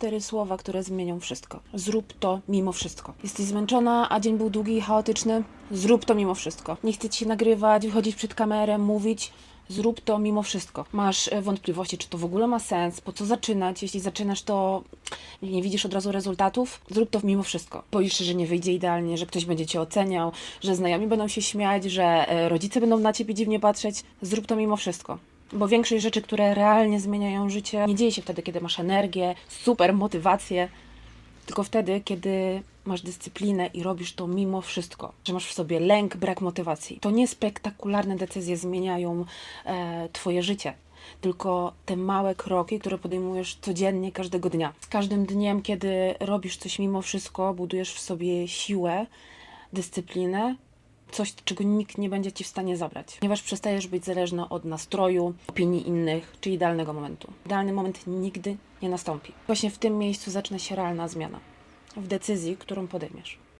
cztery słowa, które zmienią wszystko. Zrób to mimo wszystko. Jesteś zmęczona, a dzień był długi i chaotyczny? Zrób to mimo wszystko. Nie chce ci się nagrywać, wychodzić przed kamerę, mówić. Zrób to mimo wszystko. Masz e, wątpliwości, czy to w ogóle ma sens, po co zaczynać? Jeśli zaczynasz, to nie widzisz od razu rezultatów. Zrób to mimo wszystko. Boisz się, że nie wyjdzie idealnie, że ktoś będzie cię oceniał, że znajomi będą się śmiać, że e, rodzice będą na ciebie dziwnie patrzeć. Zrób to mimo wszystko. Bo większość rzeczy, które realnie zmieniają życie, nie dzieje się wtedy, kiedy masz energię, super motywację, tylko wtedy, kiedy masz dyscyplinę i robisz to mimo wszystko, że masz w sobie lęk, brak motywacji. To nie spektakularne decyzje zmieniają e, Twoje życie, tylko te małe kroki, które podejmujesz codziennie, każdego dnia. Z każdym dniem, kiedy robisz coś mimo wszystko, budujesz w sobie siłę, dyscyplinę, coś, czego nikt nie będzie ci w stanie zabrać. Ponieważ przestajesz być zależna od nastroju, opinii innych czy idealnego momentu. Idealny moment nigdy nie nastąpi. Właśnie w tym miejscu zaczyna się realna zmiana. W decyzji, którą podejmiesz.